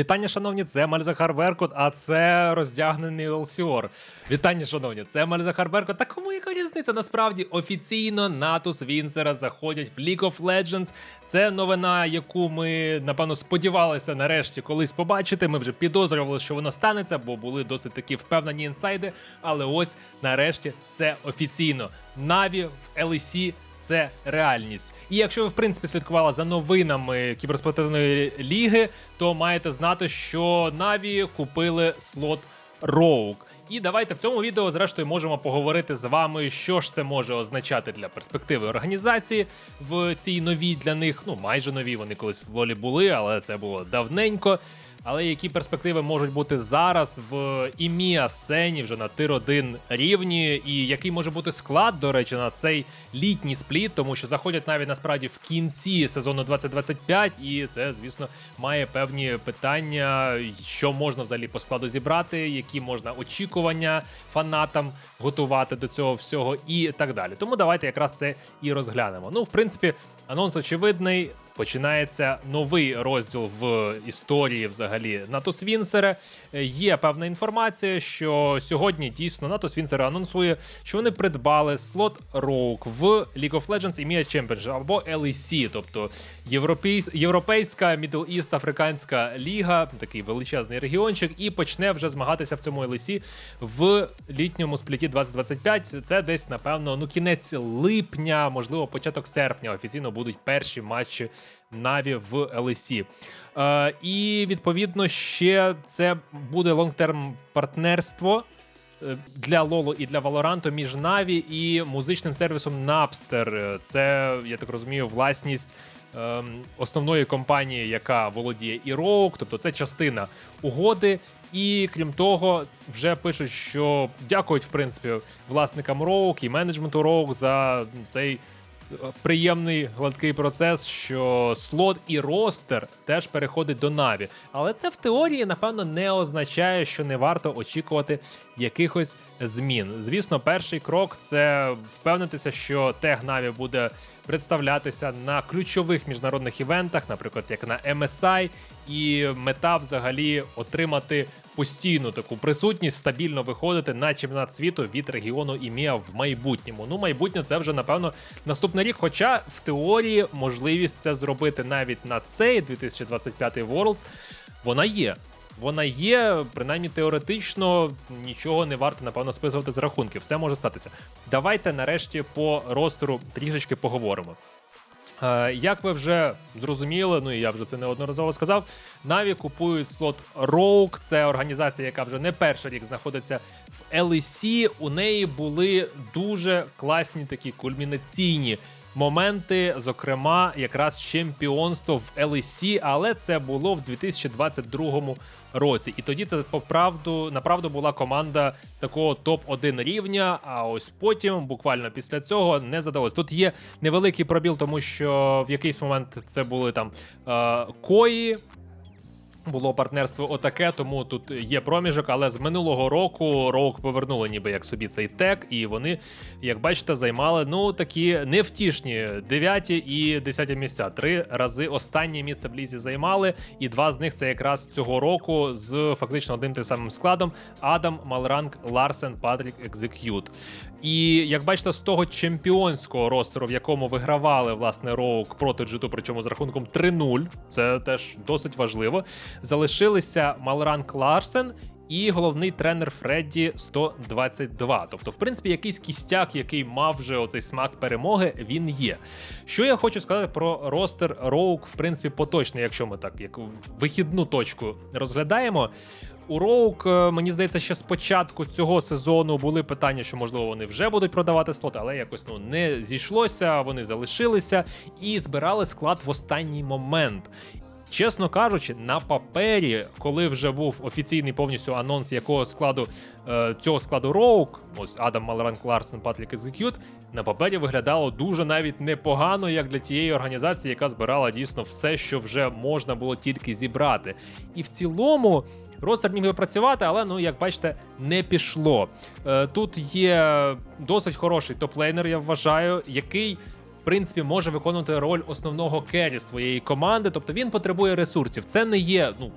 Вітання, шановні, це Мальзахар Беркут, а це роздягнений Елсіор. Вітання, шановні, це Мальзахар Беркут. Та кому яка різниця? Насправді офіційно Натус Вінсера заходять в League of Legends. Це новина, яку ми напевно сподівалися нарешті колись побачити. Ми вже підозрювали, що воно станеться, бо були досить такі впевнені інсайди. Але ось нарешті це офіційно. Наві в LEC це реальність. І якщо ви в принципі слідкували за новинами кіберспортивної ліги, то маєте знати, що Наві купили слот Rogue. І давайте в цьому відео, зрештою, можемо поговорити з вами, що ж це може означати для перспективи організації в цій новій для них, ну майже нові. Вони колись в лолі були, але це було давненько. Але які перспективи можуть бути зараз в іміа сцені вже на тир 1 рівні, і який може бути склад, до речі, на цей літній спліт, тому що заходять навіть насправді в кінці сезону 2025, і це, звісно, має певні питання, що можна взагалі по складу зібрати, які можна очікування фанатам готувати до цього всього, і так далі. Тому давайте якраз це і розглянемо. Ну, в принципі, анонс очевидний. Починається новий розділ в історії взагалі Натус Вінсера. Е, Є певна інформація, що сьогодні дійсно Натус Вінсера анонсує, що вони придбали слот Rogue в League of Legends EMEA Championship або LEC, тобто Європейсь... Європейська Middle East Африканська ліга, такий величезний регіончик, і почне вже змагатися в цьому LEC в літньому спліті 2025. Це десь, напевно, ну кінець липня, можливо, початок серпня. Офіційно будуть перші матчі Наві в LEC. Е, і відповідно ще це буде лонгтерм партнерство. е, Для Лоло і для Валоранту між Наві і музичним сервісом Napster. Е, Це, я так розумію, власність ем, основної компанії, яка володіє і Rogue, тобто це частина угоди. І крім того, вже пишуть, що дякують в принципі власникам Rogue і менеджменту Rogue за цей приємний гладкий процес, що слот і ростер теж переходить до Наві. Але це в теорії, напевно, не означає, що не варто очікувати якихось змін. Звісно, перший крок це впевнитися, що тег Наві буде представлятися на ключових міжнародних івентах, наприклад, як на MSI, і мета взагалі отримати постійну таку присутність, стабільно виходити на чемпіонат світу від регіону ІМІА в майбутньому. Ну, майбутнє це вже напевно наступний рік. Хоча в теорії можливість це зробити навіть на цей 2025 Worlds, вона є. Вона є, принаймні теоретично, нічого не варто, напевно, списувати з рахунків. Все може статися. Давайте нарешті по ростеру трішечки поговоримо. Е, Як ви вже зрозуміли, ну і я вже це неодноразово сказав. Наві купують слот Rogue. Це організація, яка вже не перший рік знаходиться в LEC. У неї були дуже класні такі кульмінаційні моменти, зокрема, якраз чемпіонство в LEC, але це було в 2022 році. І тоді це поправду направду була команда такого топ-1 рівня. А ось потім, буквально після цього, не задалось. Тут є невеликий пробіл, тому що в якийсь момент це були там е, кої. Було партнерство отаке, тому тут є проміжок, але з минулого року Роук повернули ніби як собі цей тек, і вони, як бачите, займали ну такі невтішні 9 і 10 місця. Три рази останнє місце в лізі займали, і два з них це якраз цього року з фактично одним тим самим складом: Адам, Малранг, Ларсен, Патрік, Екзек'ют. І як бачите, з того чемпіонського ростеру, в якому вигравали власне Роук проти Джиту, причому з рахунком 3-0, це теж досить важливо. Залишилися Малранг Ларсен. І головний тренер Фредді 122. Тобто, в принципі, якийсь кістяк, який мав вже оцей смак перемоги, він є. Що я хочу сказати про ростер Роук, в принципі, поточний, якщо ми так як вихідну точку розглядаємо. У Роук, е, мені здається, ще з початку цього сезону були питання, що можливо вони вже будуть продавати слоти, але якось ну не зійшлося. Вони залишилися і збирали склад в останній момент. Чесно кажучи, на папері, коли вже був офіційний повністю анонс якого складу е, цього складу Роук, ось Адам Малранг Ларсен, Патрік Екзекют, на папері виглядало дуже навіть непогано, як для тієї організації, яка збирала дійсно все, що вже можна було тільки зібрати. І в цілому. Ростер міг би працювати, але ну як бачите, не пішло. Е, тут є досить хороший топ-лейнер, я вважаю, який принципі може виконувати роль основного кері своєї команди. Тобто він потребує ресурсів. Це не є ну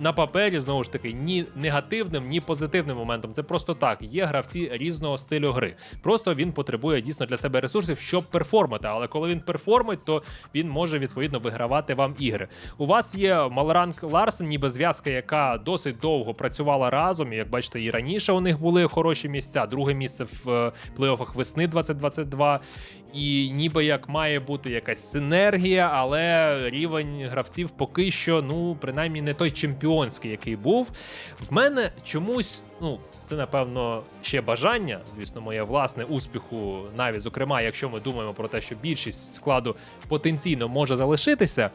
на папері знову ж таки ні негативним, ні позитивним моментом. Це просто так. Є гравці різного стилю гри. Просто він потребує дійсно для себе ресурсів, щоб перформити. Але коли він перформить, то він може відповідно вигравати вам ігри. У вас є Малоранг Ларсен, ніби зв'язка, яка досить довго працювала разом. І як бачите, і раніше у них були хороші місця. Друге місце в е, плей-офах весни 2022. І ніби як має бути якась синергія, але рівень гравців поки що, ну, принаймні, не той чемпіонський, який був. В мене чомусь, ну, це напевно ще бажання, звісно, моє власне успіху, навіть зокрема, якщо ми думаємо про те, що більшість складу потенційно може залишитися.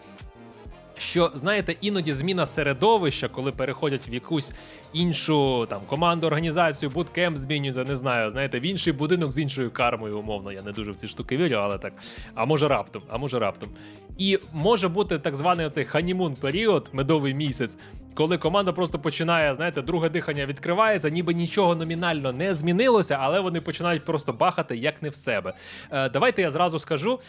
Що знаєте, іноді зміна середовища, коли переходять в якусь іншу там команду, організацію, буткемп змінюється, не знаю. Знаєте, в інший будинок з іншою кармою, умовно. Я не дуже в ці штуки вірю, але так. А може раптом, а може раптом. І може бути так званий оцей ханімун період, медовий місяць, коли команда просто починає, знаєте, друге дихання відкривається, ніби нічого номінально не змінилося, але вони починають просто бахати як не в себе. Е, давайте я зразу скажу,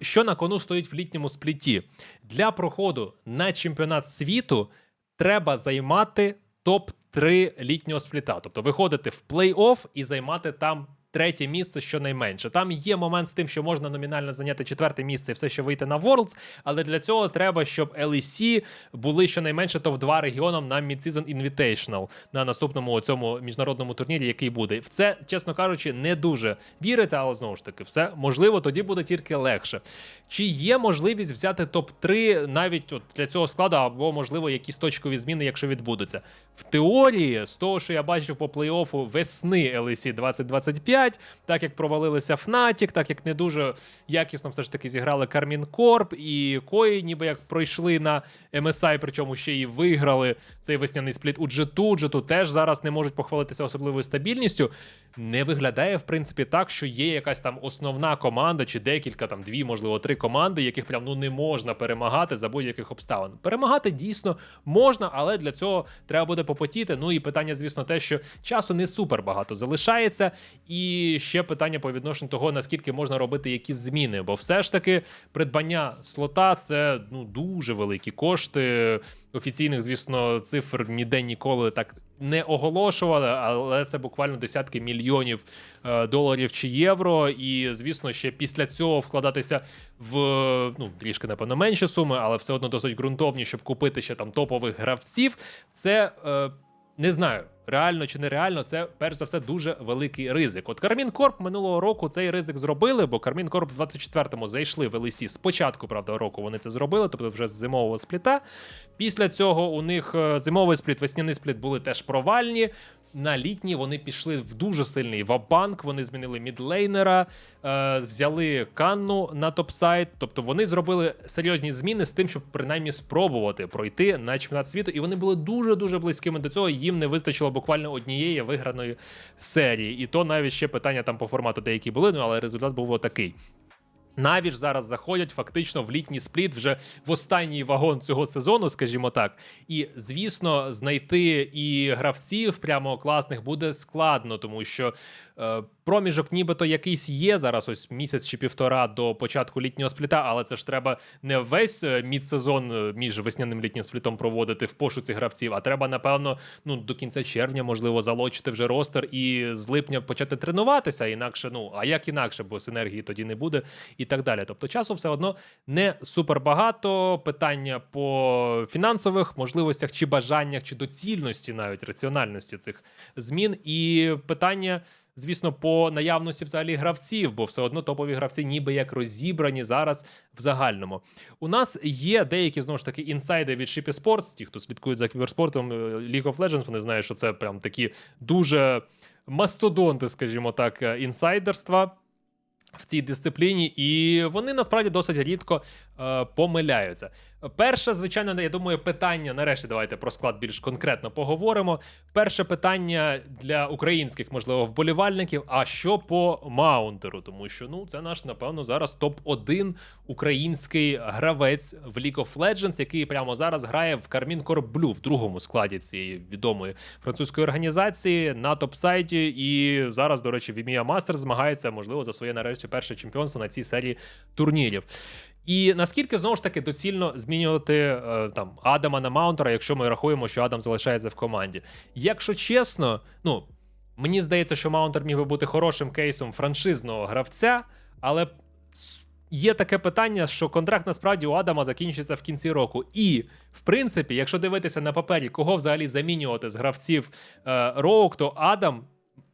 що на кону стоїть в літньому спліті. Для проходу на чемпіонат світу треба займати топ-3 літнього спліта. Тобто виходити в плей-офф і займати там. Третє місце щонайменше. Там є момент з тим, що можна номінально зайняти четверте місце і все ще вийти на Worlds, але для цього треба, щоб LEC були щонайменше топ-2 регіоном на Mid-Season Invitational на наступному цьому міжнародному турнірі, який буде. В це, чесно кажучи, не дуже віриться, але знову ж таки, все можливо, тоді буде тільки легше. Чи є можливість взяти топ-3 навіть от для цього складу, або, можливо, якісь точкові зміни, якщо відбудуться? В теорії, з того, що я бачив по плей-оффу весни LEC 2025, так як провалилися Fnatic, так як не дуже якісно все ж таки зіграли Кармін Корп, і Кої, ніби як пройшли на MSI, причому ще і виграли цей весняний спліт у G2. G2 теж зараз не можуть похвалитися особливою стабільністю. Не виглядає, в принципі, так, що є якась там основна команда, чи декілька, там дві, можливо, три команди, яких прям ну не можна перемагати за будь-яких обставин. Перемагати дійсно можна, але для цього треба буде попотіти. Ну і питання, звісно, те, що часу не супер багато залишається. І ще питання по відношенню того, наскільки можна робити якісь зміни. Бо все ж таки придбання слота це ну дуже великі кошти. Офіційних, звісно, цифр ніде ніколи так не оголошували, але це буквально десятки мільйонів е, доларів чи євро. І, звісно, ще після цього вкладатися в ну трішки напевно менші суми, але все одно досить ґрунтовні, щоб купити ще там топових гравців. Це е, не знаю. Реально чи нереально, це перш за все дуже великий ризик. От Кармін Корп минулого року цей ризик зробили, бо Кармін Корп в 24-му зайшли в ЛСі. Спочатку, правда, року вони це зробили, тобто вже з зимового спліта. Після цього у них е, зимовий спліт, весняний спліт були теж провальні. На літній вони пішли в дуже сильний вабанк. Вони змінили мідлейнера, е, взяли канну на топсайт. Тобто вони зробили серйозні зміни з тим, щоб принаймні спробувати пройти на чемпіонат світу. І вони були дуже дуже близькими до цього. Їм не вистачило буквально однієї виграної серії. І то навіть ще питання там по формату деякі були, ну але результат був отакий. Наві ж зараз заходять фактично в літній спліт вже в останній вагон цього сезону, скажімо так. І звісно, знайти і гравців прямо класних буде складно, тому що е, проміжок, нібито якийсь є зараз, ось місяць чи півтора до початку літнього спліта, але це ж треба не весь е, мідсезон е, між весняним літнім сплітом проводити в пошуці гравців, а треба, напевно, ну до кінця червня, можливо, залочити вже ростер і з липня почати тренуватися. Інакше, ну а як інакше, бо синергії тоді не буде. І так далі. Тобто часу все одно не супер багато. Питання по фінансових можливостях, чи бажаннях, чи доцільності, навіть раціональності цих змін, і питання. Звісно, по наявності взагалі гравців, бо все одно топові гравці, ніби як розібрані зараз в загальному. У нас є деякі знову ж таки інсайди від Shippy Sports, ті, хто слідкують за кіберспортом е, League of Legends, вони знають, що це прям такі дуже мастодонти, скажімо так, е, інсайдерства в цій дисципліні, і вони насправді досить рідко е, помиляються. Перше, звичайно, я думаю, питання. Нарешті давайте про склад більш конкретно поговоримо. Перше питання для українських, можливо, вболівальників. А що по маунтеру? Тому що ну це наш, напевно, зараз топ 1 український гравець в League of Legends, який прямо зараз грає в Кармін Blue в другому складі цієї відомої французької організації на топ-сайті. І зараз, до речі, Вімія Мастер змагається, можливо, за своє нарешті перше чемпіонство на цій серії турнірів. І наскільки знову ж таки доцільно змінювати е, там Адама на Маунтера, якщо ми рахуємо, що Адам залишається в команді? Якщо чесно, ну мені здається, що Маунтер міг би бути хорошим кейсом франшизного гравця, але є таке питання, що контракт насправді у Адама закінчиться в кінці року. І, в принципі, якщо дивитися на папері, кого взагалі замінювати з гравців е, Роук, то Адам.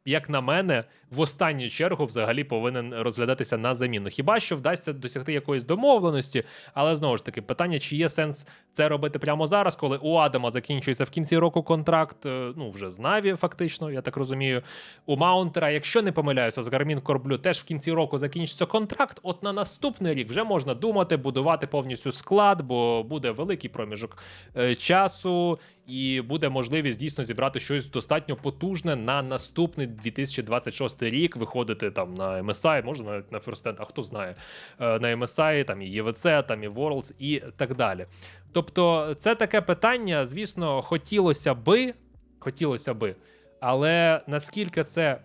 Як на мене, в останню чергу взагалі повинен розглядатися на заміну. Хіба що вдасться досягти якоїсь домовленості, але знову ж таки, питання, чи є сенс це робити прямо зараз, коли у Адама закінчується в кінці року контракт, е, ну вже з Наві, фактично, я так розумію. У Маунтера, якщо не помиляюся, з Гармін Корблю теж в кінці року закінчиться контракт. От на наступний рік вже можна думати, будувати повністю склад, бо буде великий проміжок е, часу, і буде можливість дійсно зібрати щось достатньо потужне на наступний 2026 рік. Виходити там на MSI, можна навіть на First Stand, а хто знає, е, на MSI, там і ЄВЦ, там і Worlds і так далі. Тобто, це таке питання, звісно, хотілося би, хотілося би, але наскільки це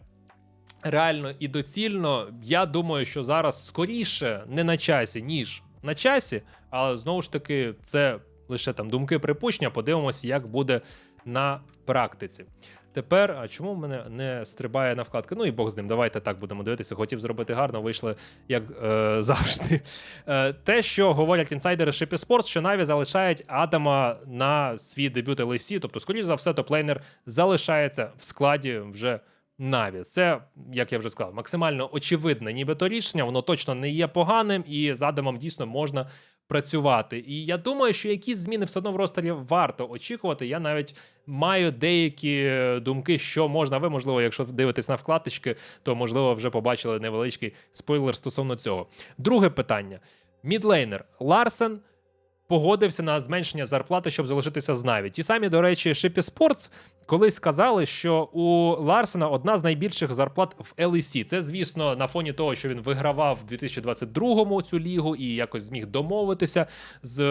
реально і доцільно, я думаю, що зараз скоріше не на часі, ніж на часі, але знову ж таки, це лише там думки припущення. Подивимося, як буде на практиці. Тепер, а чому в мене не стрибає на вкладки? Ну і Бог з ним, давайте так будемо дивитися. Хотів зробити гарно, вийшло як е, завжди. Е, те, що говорять інсайдери Shippy Sports, що Наві залишають Адама на свій дебют LEC, тобто, скоріш за все, топлейнер залишається в складі вже Наві. Це, як я вже сказав, максимально очевидне, нібито рішення, воно точно не є поганим, і з Адамом дійсно можна працювати. І я думаю, що якісь зміни все одно в ростері варто очікувати. Я навіть маю деякі е, думки, що можна. Ви, можливо, якщо дивитесь на вкладочки, то можливо вже побачили невеличкий спойлер стосовно цього. Друге питання: мідлейнер Ларсен. Погодився на зменшення зарплати, щоб залишитися з Наві. Ті самі, до речі, Shippy Sports колись сказали, що у Ларсена одна з найбільших зарплат в LEC. Це, звісно, на фоні того, що він вигравав в 2022-му цю лігу і якось зміг домовитися з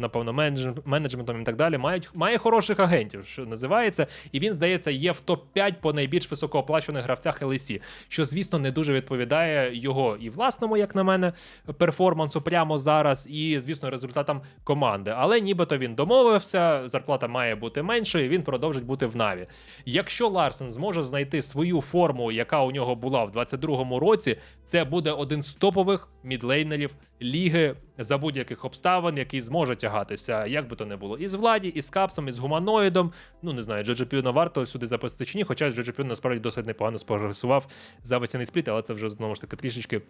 напевно менедж- менеджментом і так далі. Мають має хороших агентів, що називається, і він здається є в топ 5 по найбільш високооплачуваних гравцях LEC, що звісно не дуже відповідає його і власному, як на мене, перформансу прямо зараз, і звісно, результатам команди. Але нібито він домовився, зарплата має бути меншою, і він продовжить бути в Наві. Якщо Ларсен зможе знайти свою форму, яка у нього була в 22-му році, це буде один з топових мідлейнерів ліги за будь-яких обставин, який зможе тягатися, як би то не було, і з владі, і з капсом, і з гуманоїдом. Ну не знаю, Джоджо не варто сюди записати чи ні, хоча Джоджо П'ю насправді досить непогано спрогресував за весняний спліт, але це вже знову ж таки трішечки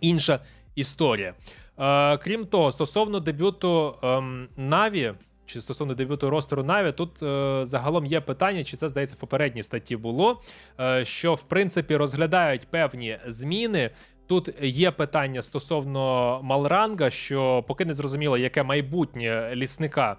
інша історія. Е, крім того, стосовно дебюту ем, Наві. Чи стосовно дебюту ростеру Наві, тут е, загалом є питання, чи це здається в попередній статті було, е, що в принципі розглядають певні зміни. Тут є питання стосовно Малранга, що поки не зрозуміло, яке майбутнє лісника.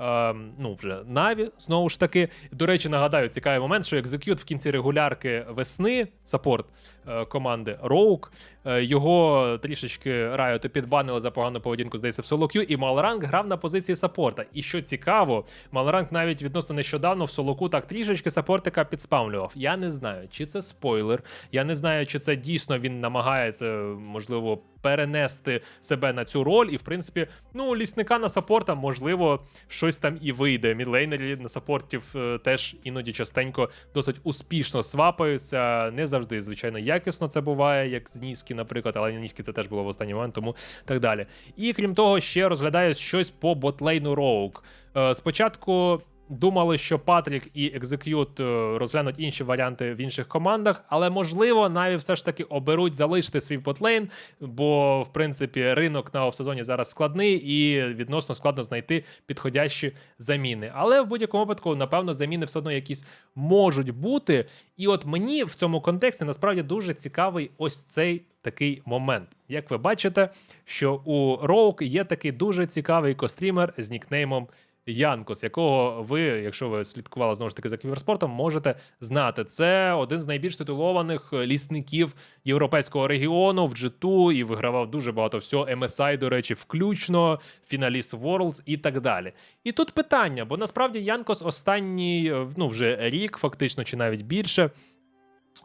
Е, ну, вже Наві, знову ж таки. До речі, нагадаю, цікавий момент, що екзекют в кінці регулярки весни, саппорт е, команди Роук, е, його трішечки райоти підбанили за погану поведінку, здається, в соло Q, і Малранг грав на позиції саппорта. І що цікаво, Малранг навіть відносно нещодавно в солоку так трішечки саппортика підспамлював. Я не знаю, чи це спойлер, я не знаю, чи це дійсно він намагається, можливо, перенести себе на цю роль. І, в принципі, ну, лісника на саппорта, можливо, щось там і вийде. Мідлейнері на саппортів е, теж іноді частенько досить успішно свапаються. Не завжди, звичайно, якісно це буває, як з Ніскі, наприклад, але Ніскі це теж було в останній момент, тому так далі. І крім того, ще розглядаю щось по ботлейну Роук. Спочатку. Думали, що Патрік і Екзек'ют е, розглянуть інші варіанти в інших командах, але можливо навіть все ж таки оберуть залишити свій ботлейн, бо в принципі ринок на офсезоні зараз складний і відносно складно знайти підходящі заміни. Але в будь-якому випадку, напевно, заміни все одно якісь можуть бути. І от мені в цьому контексті насправді дуже цікавий ось цей такий момент. Як ви бачите, що у Роук є такий дуже цікавий кострімер з нікнеймом. Янкос, якого ви, якщо ви слідкували знову ж таки за кіберспортом, можете знати. Це один з найбільш титулованих лісників європейського регіону в G2 і вигравав дуже багато всього. MSI, до речі, включно, фіналіст Worlds і так далі. І тут питання, бо насправді Янкос останній, е, ну вже рік, фактично, чи навіть більше.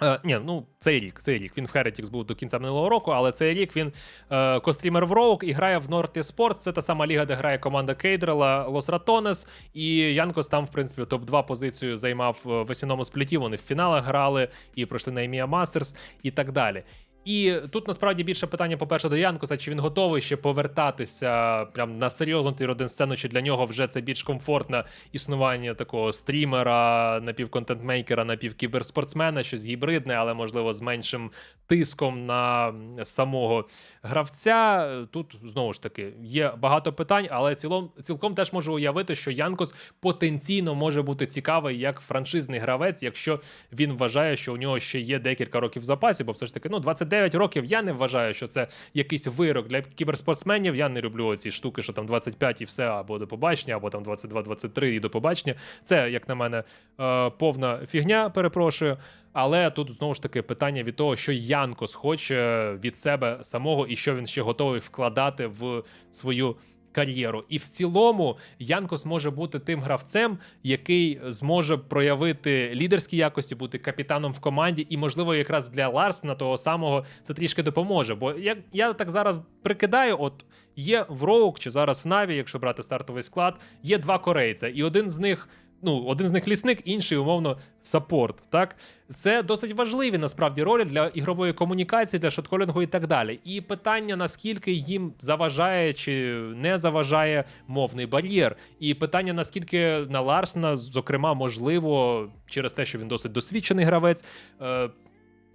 Е, ні, ну цей рік, цей рік. Він в Heretics був до кінця минулого року, але цей рік він е, кострімер в Роук і грає в North Sports. Це та сама ліга, де грає команда Кейдрела Лос Ратонес. І Янкос там, в принципі, топ-2 позицію займав е, в осінному спліті. Вони в фіналах грали і пройшли на EMEA Masters і так далі. І тут насправді більше питання, по-перше, до Янкоса, чи він готовий ще повертатися прям на серйозну тир-1 сцену, чи для нього вже це більш комфортне існування такого стрімера, напівконтентмейкера, напівкіберспортсмена, щось гібридне, але можливо з меншим тиском на самого гравця. Тут знову ж таки є багато питань, але цілом, цілком теж можу уявити, що Янкос потенційно може бути цікавий як франшизний гравець, якщо він вважає, що у нього ще є декілька років в запасі, бо все ж таки, ну 29 років. Я не вважаю, що це якийсь вирок для кіберспортсменів. Я не люблю ці штуки, що там 25 і все, або до побачення, або там 22-23 і до побачення. Це, як на мене, е, повна фігня, перепрошую. Але тут знову ж таки питання від того, що Янкос хоче від себе самого і що він ще готовий вкладати в свою кар'єру. І в цілому Янкос може бути тим гравцем, який зможе проявити лідерські якості, бути капітаном в команді, і, можливо, якраз для Ларсена того самого це трішки допоможе. Бо як я так зараз прикидаю, от є в Роук чи зараз в Наві, якщо брати стартовий склад, є два корейця, і один з них. Ну, один з них лісник, інший, умовно, саппорт. Так, це досить важливі насправді ролі для ігрової комунікації, для шотколінгу і так далі. І питання, наскільки їм заважає чи не заважає мовний бар'єр, і питання, наскільки на Ларсена, зокрема, можливо, через те, що він досить досвідчений гравець.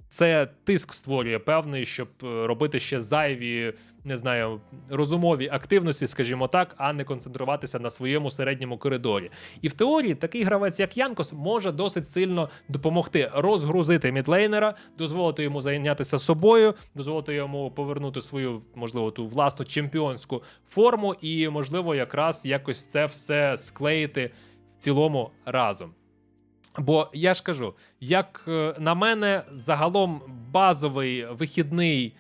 Це тиск створює певний, щоб е, робити ще зайві, не знаю, розумові активності, скажімо так, а не концентруватися на своєму середньому коридорі. І в теорії такий гравець, як Янкос, може досить сильно допомогти розгрузити мідлейнера, дозволити йому зайнятися собою, дозволити йому повернути свою, можливо, ту власну чемпіонську форму, і, можливо, якраз якось це все склеїти в цілому разом. Бо я ж кажу, як е, на мене, загалом базовий вихідний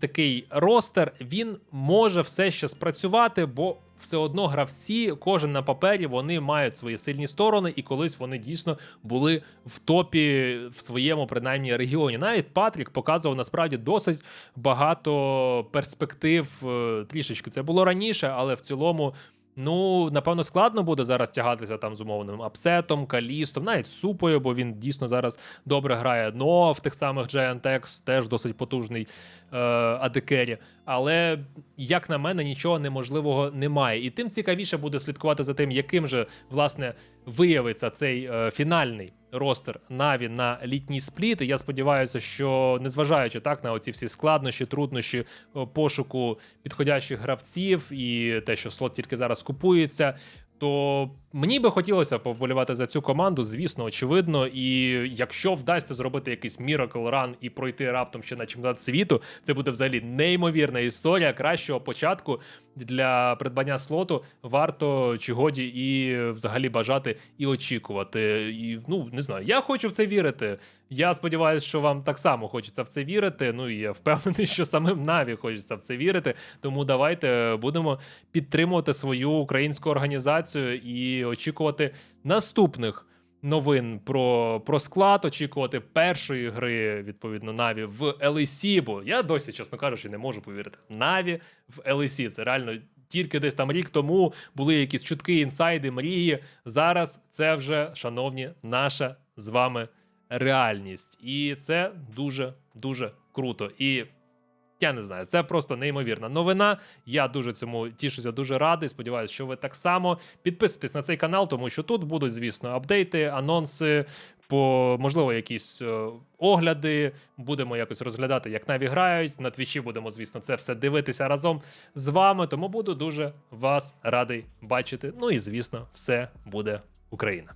такий ростер, він може все ще спрацювати, бо все одно гравці, кожен на папері, вони мають свої сильні сторони, і колись вони дійсно були в топі в своєму принаймні регіоні. Навіть Патрік показував насправді досить багато перспектив. е, Трішечки це було раніше, але в цілому. Ну, напевно, складно буде зараз тягатися там з умовним апсетом, калістом, навіть супою, бо він дійсно зараз добре грає. Но в тих самих Giant X теж досить потужний е, адекері. Але, як на мене, нічого неможливого немає. І тим цікавіше буде слідкувати за тим, яким же власне виявиться цей е, фінальний ростер Наві на літній спліт. І я сподіваюся, що незважаючи так на оці всі складнощі, труднощі е, пошуку підходящих гравців і те, що слот тільки зараз купується. То мені би хотілося повболівати за цю команду, звісно, очевидно. І якщо вдасться зробити якийсь Miracle Run і пройти раптом ще на чемпіонат світу, це буде взагалі неймовірна історія кращого початку для придбання слоту. Варто чи годі і взагалі бажати і очікувати. І ну не знаю, я хочу в це вірити. Я сподіваюся, що вам так само хочеться в це вірити. Ну і я впевнений, що самим Наві хочеться в це вірити. Тому давайте будемо підтримувати свою українську організацію і очікувати наступних. Новин про, про склад, очікувати першої гри, відповідно, Наві в LEC, бо я досі, чесно кажучи, не можу повірити. Наві в LEC. Це реально тільки десь там рік тому були якісь чутки, інсайди, мрії. Зараз це вже, шановні, наша з вами реальність. І це дуже дуже круто. І я не знаю, це просто неймовірна новина. Я дуже цьому тішуся, дуже радий. Сподіваюся, що ви так само підписуйтесь на цей канал, тому що тут будуть, звісно, апдейти, анонси. По можливо, якісь е, огляди, будемо якось розглядати, як наві грають. На твічі будемо, звісно, це все дивитися разом з вами. Тому буду дуже вас радий бачити. Ну і звісно, все буде Україна.